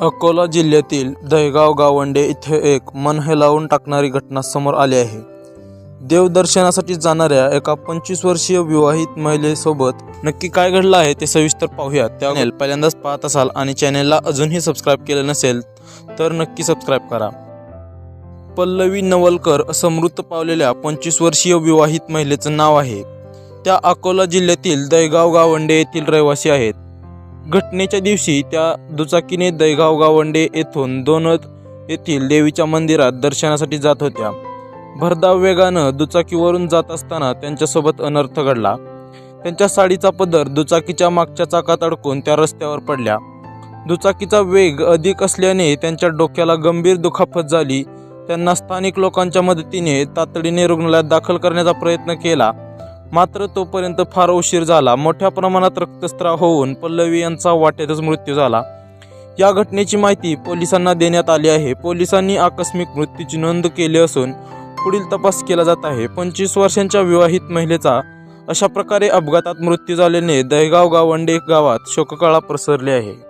अकोला जिल्ह्यातील दहेगाव गावंडे इथे एक मन हेलावून टाकणारी घटना समोर आली आहे. देवदर्शनासाठी जाणाऱ्या एका पंचवीस वर्षीय विवाहित महिलेसोबत नक्की काय घडलं आहे ते सविस्तर पाहूया त्या पहिल्यांदाच पाहत असाल आणि चॅनेलला अजूनही सबस्क्राईब केलं नसेल तर नक्की सबस्क्राईब करा. पल्लवी नवलकर असं मृत पावलेल्या पंचवीस वर्षीय विवाहित महिलेचं नाव आहे. त्या अकोला जिल्ह्यातील दहेगाव गावंडे येथील रहिवासी आहेत. घटनेच्या दिवशी त्या दुचाकीने दैगाव गावंडे येथून दोनद येथील देवीच्या मंदिरात दर्शनासाठी जात होत्या. भरधाव वेगानं दुचाकीवरून जात असताना त्यांच्यासोबत अनर्थ घडला. त्यांच्या साडीचा पदर दुचाकीच्या मागच्या चाकात अडकून त्या रस्त्यावर पडल्या. दुचाकीचा वेग अधिक असल्याने त्यांच्या डोक्याला गंभीर दुखापत झाली. त्यांना स्थानिक लोकांच्या मदतीने तातडीने रुग्णालयात दाखल करण्याचा प्रयत्न केला. मात्र तोपर्यंत फार उशीर झाला. मोठ्या प्रमाणात रक्तस्त्राव होऊन पल्लवी यांचा वाटेतच मृत्यू झाला. या घटनेची माहिती पोलिसांना देण्यात आली आहे. पोलिसांनी आकस्मिक मृत्यूची नोंद केली असून पुढील तपास केला जात आहे. पंचवीस वर्षांच्या विवाहित महिलेचा अशा प्रकारे अपघातात मृत्यू झाल्याने दहेगाव गावंडे गावात शोककळा पसरली आहे.